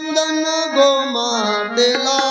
চন্দন গোমা দেলা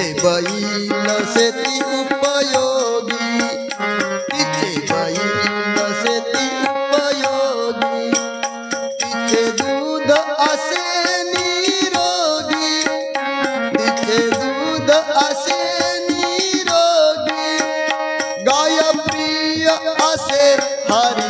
तिचे बैल शेती उपयोगी तिचे बैल शेती उपयोगी तिचे दूध असे निरोगी तिचे दूध असे निरोगी गाय प्रिय असे हरिहरा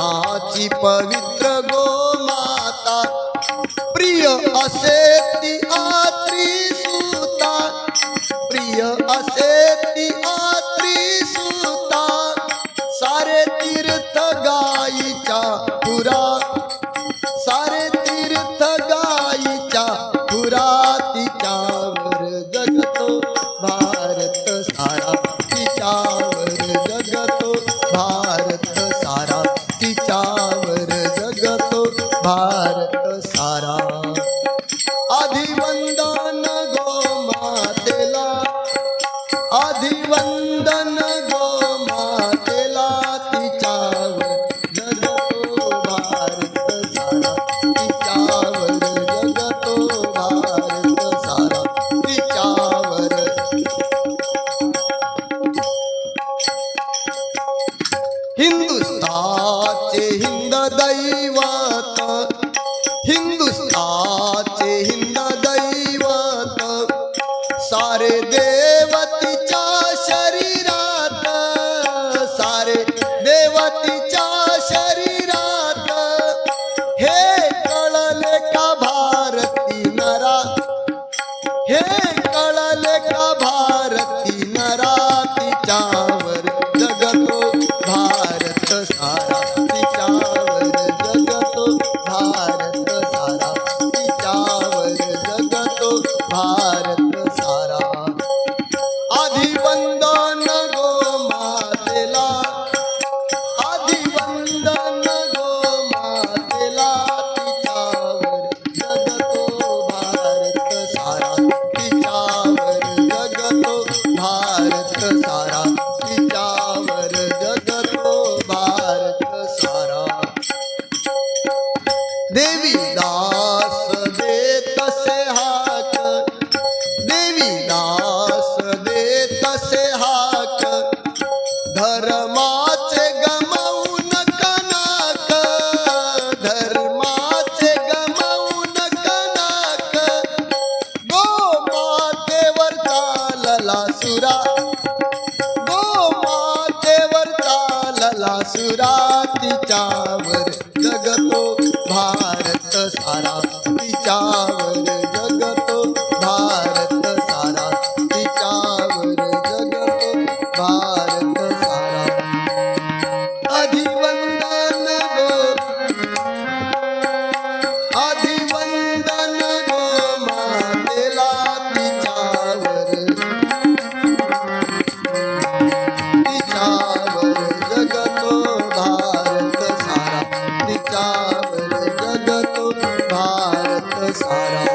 कृष्णाची पवित्र गोमाता प्रिय असे ती आत्री सुता प्रिय असे ती आत्री सुता सारे तीर्थ गायीच्या पुरा सारे तीर्थ गायीच्या पुराती तिच्यावर जगतो भारत सारा. आधिवंदन गो मातेला. आधिवंदन गो मातेला तिच्यावर जगतो भारत सारा. तिच्यावर जगतो भारत हिंद दैवत हिंदुस्ताचे हिंद दैवत सारे देवतीच्या शरीरात सारे देवतीच्या शरीरात हे कळले का भारती नरा? हे कळले का भारती देवी दास देतसे हाक. देवी दास देतसे हाक. धर्माचे गमवून कनाक. धर्माचे गमवून कनाक. गो मातेवर चालला सुरा. गो मातेवर चालला सुरा तिच्यावर जगतो तिच्या I don't.